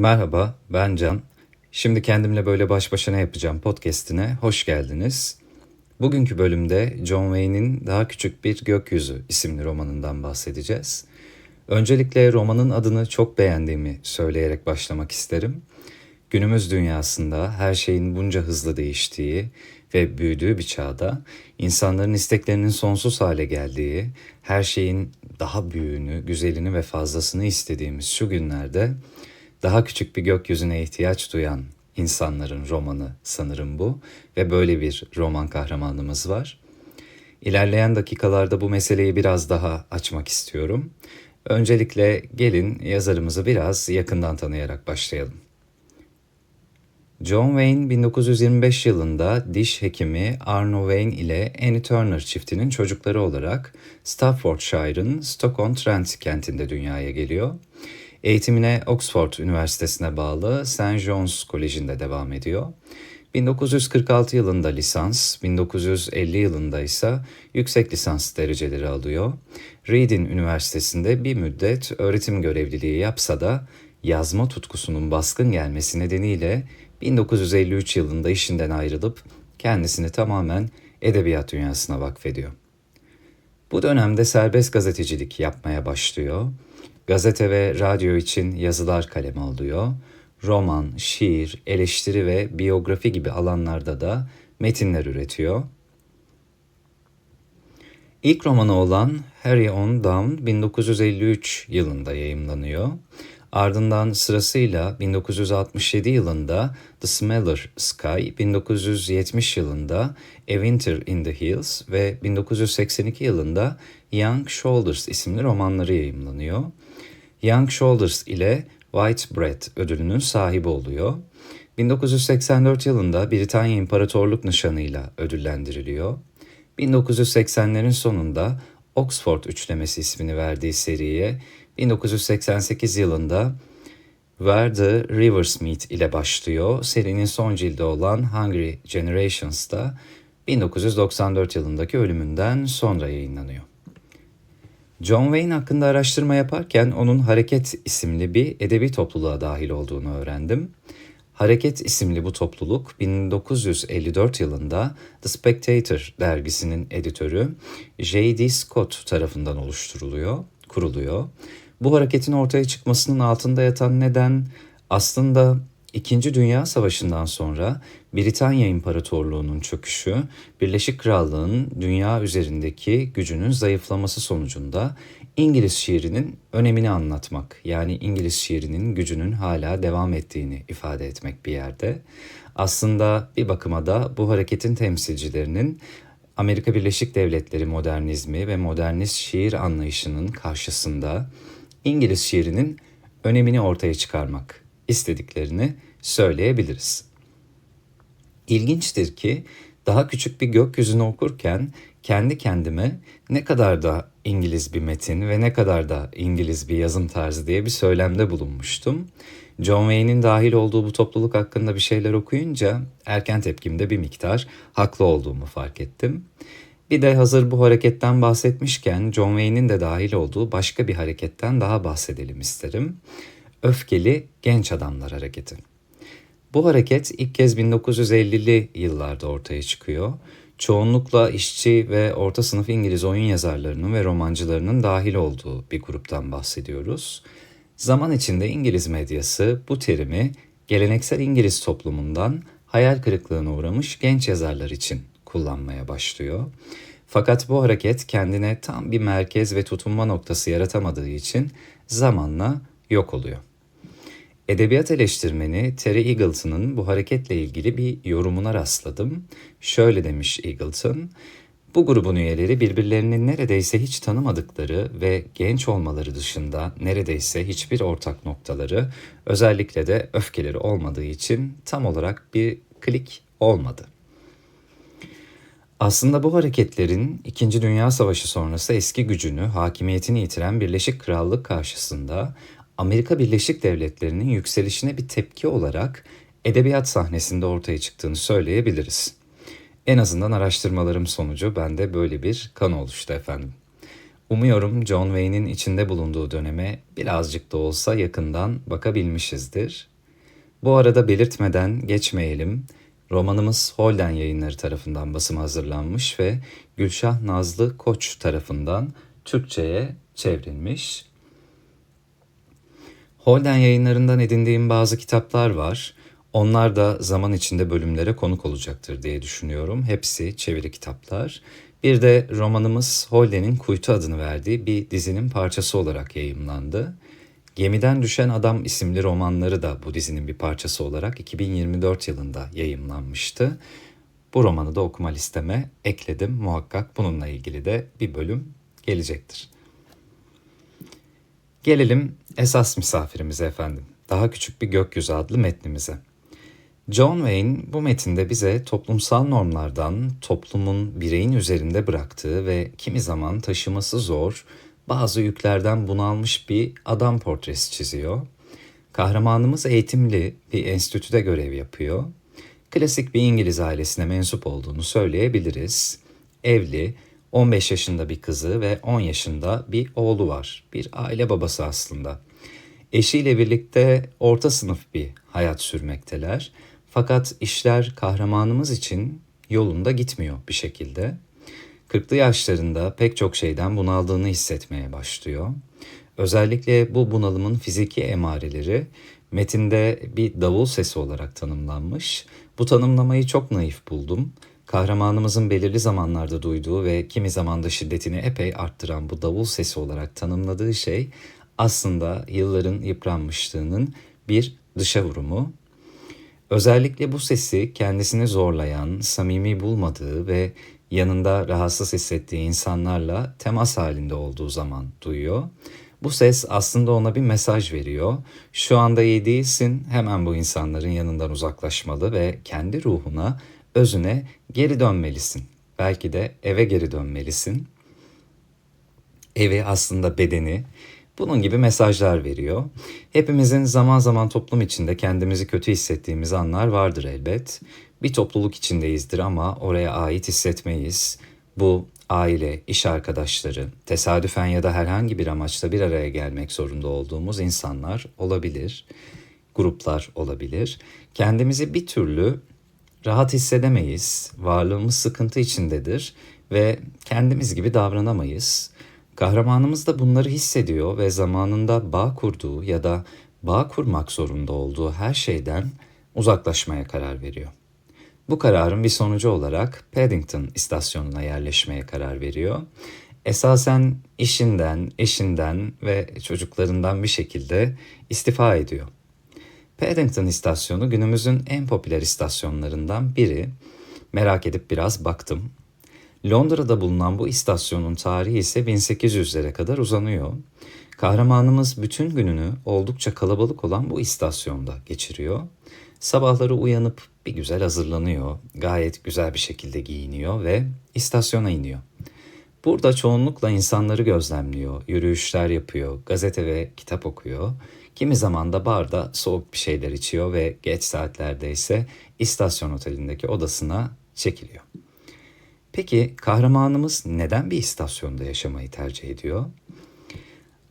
Merhaba, ben Can. Şimdi kendimle böyle baş başa ne yapacağım podcast'ine hoş geldiniz. Bugünkü bölümde John Wayne'in Daha Küçük Bir Gökyüzü isimli romanından bahsedeceğiz. Öncelikle romanın adını çok beğendiğimi söyleyerek başlamak isterim. Günümüz dünyasında her şeyin bunca hızlı değiştiği ve büyüdüğü bir çağda insanların isteklerinin sonsuz hale geldiği, her şeyin daha büyüğünü, güzelini ve fazlasını istediğimiz şu günlerde daha küçük bir gökyüzüne ihtiyaç duyan insanların romanı sanırım bu ve böyle bir roman kahramanımız var. İlerleyen dakikalarda bu meseleyi biraz daha açmak istiyorum. Öncelikle gelin yazarımızı biraz yakından tanıyarak başlayalım. John Wayne 1925 yılında diş hekimi Arno Wayne ile Annie Turner çiftinin çocukları olarak Staffordshire'ın Stoke-on-Trent kentinde dünyaya geliyor. Eğitimine Oxford Üniversitesi'ne bağlı St. John's Koleji'nde devam ediyor. 1946 yılında lisans, 1950 yılında ise yüksek lisans dereceleri alıyor. Reading Üniversitesi'nde bir müddet öğretim görevliliği yapsa da yazma tutkusunun baskın gelmesi nedeniyle 1953 yılında işinden ayrılıp kendisini tamamen edebiyat dünyasına vakfediyor. Bu dönemde serbest gazetecilik yapmaya başlıyor. Gazete ve radyo için yazılar kaleme alıyor. Roman, şiir, eleştiri ve biyografi gibi alanlarda da metinler üretiyor. İlk romanı olan Harry on Down 1953 yılında yayımlanıyor. Ardından sırasıyla 1967 yılında The Smeller Sky, 1970 yılında A Winter in the Hills ve 1982 yılında Young Shoulders isimli romanları yayımlanıyor. Young Shoulders ile White Bread ödülünün sahibi oluyor. 1984 yılında Britanya İmparatorluk Nişanı'yla ödüllendiriliyor. 1980'lerin sonunda Oxford Üçlemesi ismini verdiği seriye 1988 yılında Where the Rivers Meet ile başlıyor. Serinin son cildi olan Hungry Generations'da 1994 yılındaki ölümünden sonra yayınlanıyor. John Wayne hakkında araştırma yaparken onun Hareket isimli bir edebi topluluğa dahil olduğunu öğrendim. Hareket isimli bu topluluk 1954 yılında The Spectator dergisinin editörü J.D. Scott tarafından oluşturuluyor, kuruluyor. Bu hareketin ortaya çıkmasının altında yatan neden aslında İkinci Dünya Savaşı'ndan sonra Britanya İmparatorluğu'nun çöküşü, Birleşik Krallığın dünya üzerindeki gücünün zayıflaması sonucunda İngiliz şiirinin önemini anlatmak, yani İngiliz şiirinin gücünün hala devam ettiğini ifade etmek bir yerde. Aslında bir bakıma da bu hareketin temsilcilerinin Amerika Birleşik Devletleri modernizmi ve modernist şiir anlayışının karşısında İngiliz şiirinin önemini ortaya çıkarmak istediklerini söyleyebiliriz. İlginçtir ki daha küçük bir gökyüzünü okurken kendi kendime ne kadar da İngiliz bir metin ve ne kadar da İngiliz bir yazım tarzı diye bir söylemde bulunmuştum. John Wayne'in dahil olduğu bu topluluk hakkında bir şeyler okuyunca erken tepkimde bir miktar haklı olduğumu fark ettim. Bir de hazır bu hareketten bahsetmişken John Wayne'in de dahil olduğu başka bir hareketten daha bahsedelim isterim. Öfkeli Genç Adamlar Hareketi. Bu hareket ilk kez 1950'li yıllarda ortaya çıkıyor. Çoğunlukla işçi ve orta sınıf İngiliz oyun yazarlarının ve romancılarının dahil olduğu bir gruptan bahsediyoruz. Zaman içinde İngiliz medyası bu terimi geleneksel İngiliz toplumundan hayal kırıklığına uğramış genç yazarlar için kullanmaya başlıyor. Fakat bu hareket kendine tam bir merkez ve tutunma noktası yaratamadığı için zamanla yok oluyor. Edebiyat eleştirmeni Terry Eagleton'ın bu hareketle ilgili bir yorumuna rastladım. Şöyle demiş Eagleton, bu grubun üyeleri birbirlerini neredeyse hiç tanımadıkları ve genç olmaları dışında neredeyse hiçbir ortak noktaları, özellikle de öfkeleri olmadığı için tam olarak bir klik olmadı. Aslında bu hareketlerin İkinci Dünya Savaşı sonrası eski gücünü, hakimiyetini yitiren Birleşik Krallık karşısında Amerika Birleşik Devletleri'nin yükselişine bir tepki olarak edebiyat sahnesinde ortaya çıktığını söyleyebiliriz. En azından araştırmalarım sonucu bende böyle bir kan oluştu efendim. Umuyorum John Wayne'in içinde bulunduğu döneme birazcık da olsa yakından bakabilmişizdir. Bu arada belirtmeden geçmeyelim. Romanımız Holden yayınları tarafından basıma hazırlanmış ve Gülşah Nazlı Koç tarafından Türkçe'ye çevrilmiş. Holden yayınlarından edindiğim bazı kitaplar var. Onlar da zaman içinde bölümlere konuk olacaktır diye düşünüyorum. Hepsi çeviri kitaplar. Bir de romanımız Holden'in Kuytu adını verdiği bir dizinin parçası olarak yayımlandı. Gemiden Düşen Adam isimli romanları da bu dizinin bir parçası olarak 2024 yılında yayımlanmıştı. Bu romanı da okuma listeme ekledim. Muhakkak bununla ilgili de bir bölüm gelecektir. Gelelim esas misafirimize efendim. Daha küçük bir gökyüzü adlı metnimize. John Wayne bu metinde bize toplumsal normlardan toplumun bireyin üzerinde bıraktığı ve kimi zaman taşıması zor, bazı yüklerden bunalmış bir adam portresi çiziyor. Kahramanımız eğitimli bir enstitüde görev yapıyor. Klasik bir İngiliz ailesine mensup olduğunu söyleyebiliriz. Evli, 15 yaşında bir kızı ve 10 yaşında bir oğlu var. Bir aile babası aslında. Eşiyle birlikte orta sınıf bir hayat sürmekteler. Fakat işler kahramanımız için yolunda gitmiyor bir şekilde. 40'lı yaşlarında pek çok şeyden bunaldığını hissetmeye başlıyor. Özellikle bu bunalımın fiziki emareleri metinde bir davul sesi olarak tanımlanmış. Bu tanımlamayı çok naif buldum. Kahramanımızın belirli zamanlarda duyduğu ve kimi zamanda şiddetini epey arttıran bu davul sesi olarak tanımladığı şey aslında yılların yıpranmışlığının bir dışa vurumu. Özellikle bu sesi kendisini zorlayan, samimi bulmadığı ve yanında rahatsız hissettiği insanlarla temas halinde olduğu zaman duyuyor. Bu ses aslında ona bir mesaj veriyor. Şu anda iyi değilsin, hemen bu insanların yanından uzaklaşmalı ve kendi ruhuna, özüne geri dönmelisin. Belki de eve geri dönmelisin. Evi aslında bedeni, bunun gibi mesajlar veriyor. Hepimizin zaman zaman toplum içinde kendimizi kötü hissettiğimiz anlar vardır elbet. Bir topluluk içindeyizdir ama oraya ait hissetmeyiz. Bu aile, iş arkadaşları, tesadüfen ya da herhangi bir amaçla bir araya gelmek zorunda olduğumuz insanlar olabilir. Gruplar olabilir. Kendimizi bir türlü rahat hissedemeyiz. Varlığımız sıkıntı içindedir ve kendimiz gibi davranamayız. Kahramanımız da bunları hissediyor ve zamanında bağ kurduğu ya da bağ kurmak zorunda olduğu her şeyden uzaklaşmaya karar veriyor. Bu kararın bir sonucu olarak Paddington istasyonuna yerleşmeye karar veriyor. Esasen işinden, eşinden ve çocuklarından bir şekilde istifa ediyor. Paddington istasyonu günümüzün en popüler istasyonlarından biri. Merak edip biraz baktım. Londra'da bulunan bu istasyonun tarihi ise 1800'lere kadar uzanıyor. Kahramanımız bütün gününü oldukça kalabalık olan bu istasyonda geçiriyor. Sabahları uyanıp bir güzel hazırlanıyor, gayet güzel bir şekilde giyiniyor ve istasyona iniyor. Burada çoğunlukla insanları gözlemliyor, yürüyüşler yapıyor, gazete ve kitap okuyor. Kimi zaman da barda soğuk bir şeyler içiyor ve geç saatlerde ise istasyon otelindeki odasına çekiliyor. Peki kahramanımız neden bir istasyonda yaşamayı tercih ediyor?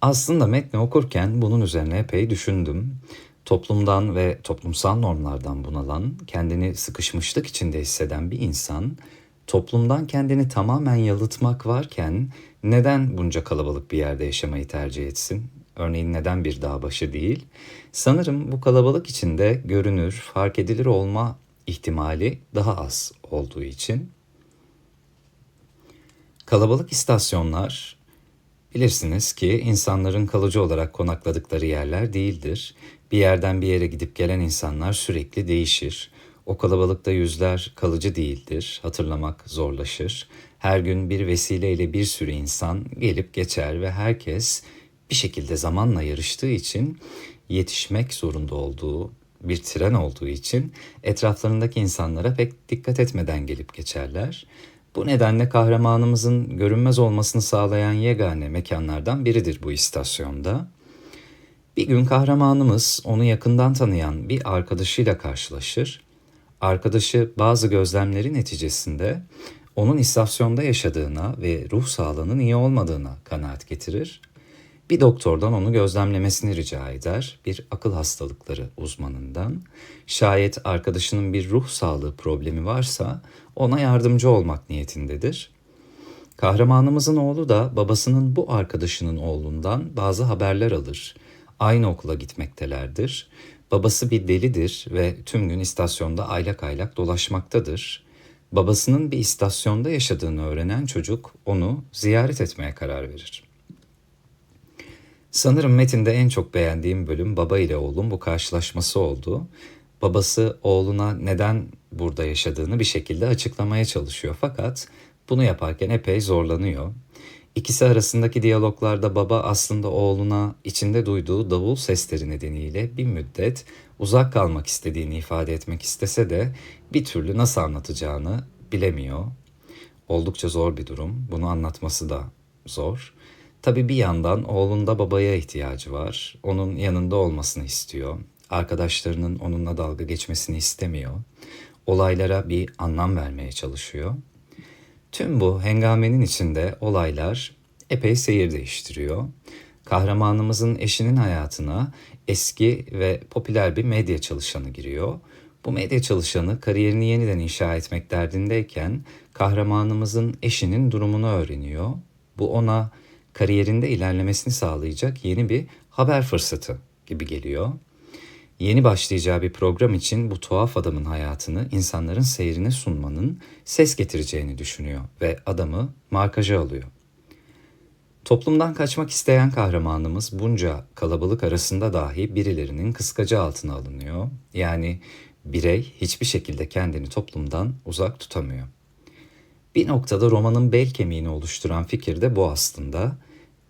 Aslında metni okurken bunun üzerine epey düşündüm. Toplumdan ve toplumsal normlardan bunalan, kendini sıkışmışlık içinde hisseden bir insan, toplumdan kendini tamamen yalıtmak varken neden bunca kalabalık bir yerde yaşamayı tercih etsin? Örneğin neden bir dağ başı değil? Sanırım bu kalabalık içinde görünür, fark edilir olma ihtimali daha az olduğu için Kalabalık istasyonlar bilirsiniz ki insanların kalıcı olarak konakladıkları yerler değildir. Bir yerden bir yere gidip gelen insanlar sürekli değişir. O kalabalıkta yüzler kalıcı değildir. Hatırlamak zorlaşır. Her gün bir vesileyle bir sürü insan gelip geçer ve herkes bir şekilde zamanla yarıştığı için yetişmek zorunda olduğu bir tren olduğu için etraflarındaki insanlara pek dikkat etmeden gelip geçerler. Bu nedenle kahramanımızın görünmez olmasını sağlayan yegane mekanlardan biridir bu istasyonda. Bir gün kahramanımız onu yakından tanıyan bir arkadaşıyla karşılaşır. Arkadaşı bazı gözlemleri neticesinde onun istasyonda yaşadığına ve ruh sağlığının iyi olmadığına kanaat getirir. Bir doktordan onu gözlemlemesini rica eder, bir akıl hastalıkları uzmanından. Şayet arkadaşının bir ruh sağlığı problemi varsa ona yardımcı olmak niyetindedir. Kahramanımızın oğlu da babasının bu arkadaşının oğlundan bazı haberler alır. Aynı okula gitmektelerdir. Babası bir delidir ve tüm gün istasyonda aylak aylak dolaşmaktadır. Babasının bir istasyonda yaşadığını öğrenen çocuk onu ziyaret etmeye karar verir. Sanırım metinde en çok beğendiğim bölüm baba ile oğlun bu karşılaşması oldu. Babası oğluna neden burada yaşadığını bir şekilde açıklamaya çalışıyor fakat bunu yaparken epey zorlanıyor. İkisi arasındaki diyaloglarda baba aslında oğluna içinde duyduğu davul sesleri nedeniyle bir müddet uzak kalmak istediğini ifade etmek istese de bir türlü nasıl anlatacağını bilemiyor. Oldukça zor bir durum. Bunu anlatması da zor. Tabii bir yandan oğlunda babaya ihtiyacı var. Onun yanında olmasını istiyor. Arkadaşlarının onunla dalga geçmesini istemiyor. Olaylara bir anlam vermeye çalışıyor. Tüm bu hengamenin içinde olaylar epey seyir değiştiriyor. Kahramanımızın eşinin hayatına eski ve popüler bir medya çalışanı giriyor. Bu medya çalışanı kariyerini yeniden inşa etmek derdindeyken kahramanımızın eşinin durumunu öğreniyor. Bu ona kariyerinde ilerlemesini sağlayacak yeni bir haber fırsatı gibi geliyor. Yeni başlayacağı bir program için bu tuhaf adamın hayatını insanların seyrine sunmanın ses getireceğini düşünüyor ve adamı markaja alıyor. Toplumdan kaçmak isteyen kahramanımız bunca kalabalık arasında dahi birilerinin kıskacı altına alınıyor. Yani birey hiçbir şekilde kendini toplumdan uzak tutamıyor. Bir noktada romanın bel kemiğini oluşturan fikir de bu aslında.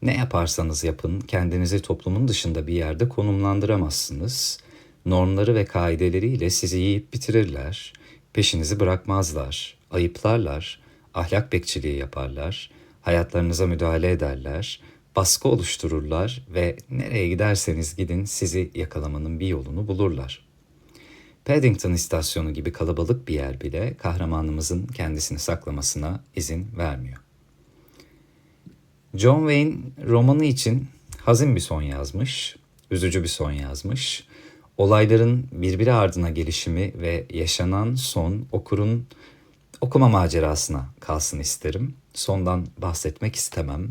Ne yaparsanız yapın kendinizi toplumun dışında bir yerde konumlandıramazsınız. Normları ve kaideleriyle sizi yiyip bitirirler. Peşinizi bırakmazlar, ayıplarlar, ahlak bekçiliği yaparlar, hayatlarınıza müdahale ederler, baskı oluştururlar ve nereye giderseniz gidin sizi yakalamanın bir yolunu bulurlar. Paddington istasyonu gibi kalabalık bir yer bile kahramanımızın kendisini saklamasına izin vermiyor. John Wayne romanı için hazin bir son yazmış, üzücü bir son yazmış. Olayların birbiri ardına gelişimi ve yaşanan son okurun okuma macerasına kalsın isterim. Sondan bahsetmek istemem.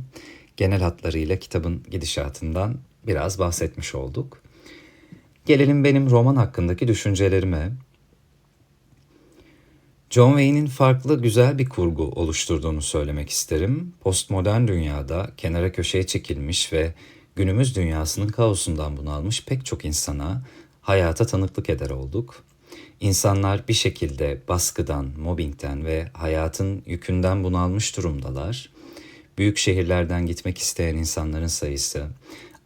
Genel hatlarıyla kitabın gidişatından biraz bahsetmiş olduk. Gelelim benim roman hakkındaki düşüncelerime. John Wayne'in farklı güzel bir kurgu oluşturduğunu söylemek isterim. Postmodern dünyada kenara köşeye çekilmiş ve günümüz dünyasının kaosundan bunalmış pek çok insana hayata tanıklık eder olduk. İnsanlar bir şekilde baskıdan, mobbingden ve hayatın yükünden bunalmış durumdalar. Büyük şehirlerden gitmek isteyen insanların sayısı,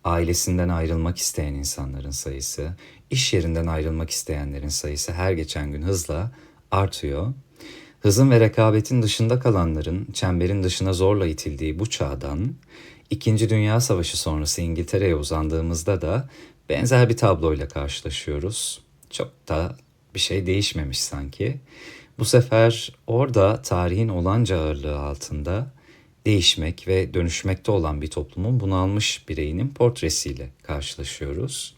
ailesinden ayrılmak isteyen insanların sayısı, iş yerinden ayrılmak isteyenlerin sayısı her geçen gün hızla artıyor. Hızın ve rekabetin dışında kalanların çemberin dışına zorla itildiği bu çağdan İkinci Dünya Savaşı sonrası İngiltere'ye uzandığımızda da benzer bir tabloyla karşılaşıyoruz. Çok da bir şey değişmemiş sanki. Bu sefer orada tarihin olanca ağırlığı altında değişmek ve dönüşmekte olan bir toplumun bunalmış bireyinin portresiyle karşılaşıyoruz.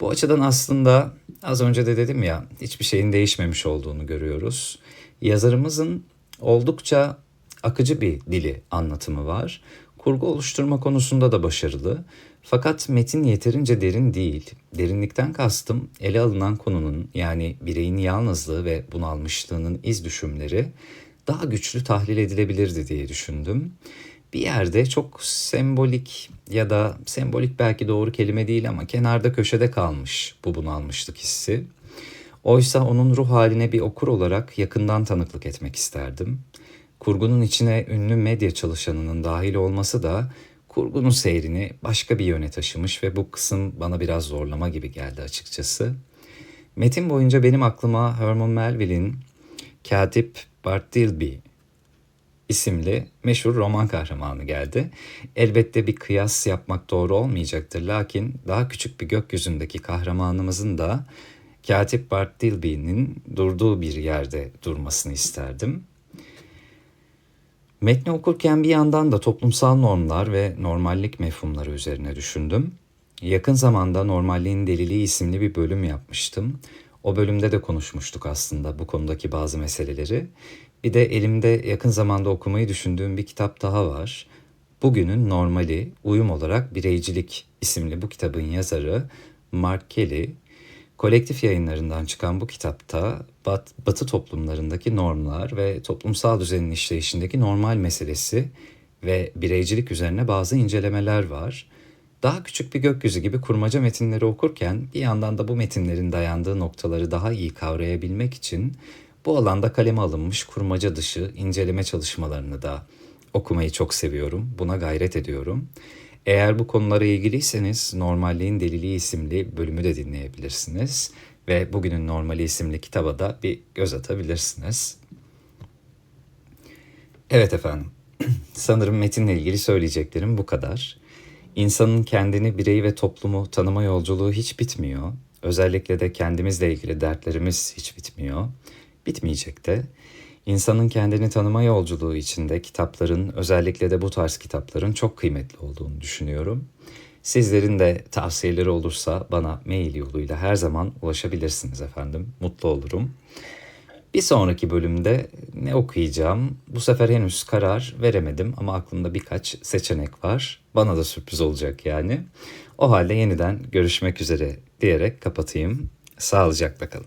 Bu açıdan aslında az önce de dedim ya hiçbir şeyin değişmemiş olduğunu görüyoruz. Yazarımızın oldukça akıcı bir dili anlatımı var. Kurgu oluşturma konusunda da başarılı. Fakat metin yeterince derin değil. Derinlikten kastım ele alınan konunun yani bireyin yalnızlığı ve bunalmışlığının iz düşümleri daha güçlü tahlil edilebilirdi diye düşündüm. Bir yerde çok sembolik ya da sembolik belki doğru kelime değil ama kenarda köşede kalmış bu bunalmışlık hissi. Oysa onun ruh haline bir okur olarak yakından tanıklık etmek isterdim. Kurgunun içine ünlü medya çalışanının dahil olması da kurgunun seyrini başka bir yöne taşımış ve bu kısım bana biraz zorlama gibi geldi açıkçası. Metin boyunca benim aklıma Herman Melville'in Katip Bart Dilby isimli meşhur roman kahramanı geldi. Elbette bir kıyas yapmak doğru olmayacaktır lakin daha küçük bir gökyüzündeki kahramanımızın da Katip Bart Dilby'nin durduğu bir yerde durmasını isterdim. Metni okurken bir yandan da toplumsal normlar ve normallik mefhumları üzerine düşündüm. Yakın zamanda Normalliğin Deliliği isimli bir bölüm yapmıştım. O bölümde de konuşmuştuk aslında bu konudaki bazı meseleleri. Bir de elimde yakın zamanda okumayı düşündüğüm bir kitap daha var. Bugünün Normali, Uyum Olarak Bireycilik isimli bu kitabın yazarı Mark Kelly. Kolektif yayınlarından çıkan bu kitapta bat, batı toplumlarındaki normlar ve toplumsal düzenin işleyişindeki normal meselesi ve bireycilik üzerine bazı incelemeler var. Daha küçük bir gökyüzü gibi kurmaca metinleri okurken bir yandan da bu metinlerin dayandığı noktaları daha iyi kavrayabilmek için bu alanda kaleme alınmış kurmaca dışı inceleme çalışmalarını da okumayı çok seviyorum. Buna gayret ediyorum. Eğer bu konulara ilgiliyseniz Normalliğin Deliliği isimli bölümü de dinleyebilirsiniz. Ve Bugünün Normali isimli kitaba da bir göz atabilirsiniz. Evet efendim. Sanırım metinle ilgili söyleyeceklerim bu kadar. İnsanın kendini, bireyi ve toplumu tanıma yolculuğu hiç bitmiyor. Özellikle de kendimizle ilgili dertlerimiz hiç bitmiyor. Bitmeyecek de. İnsanın kendini tanıma yolculuğu içinde kitapların, özellikle de bu tarz kitapların çok kıymetli olduğunu düşünüyorum. Sizlerin de tavsiyeleri olursa bana mail yoluyla her zaman ulaşabilirsiniz efendim. Mutlu olurum. Bir sonraki bölümde ne okuyacağım? Bu sefer henüz karar veremedim ama aklımda birkaç seçenek var. Bana da sürpriz olacak yani. O halde yeniden görüşmek üzere diyerek kapatayım. Sağlıcakla kalın.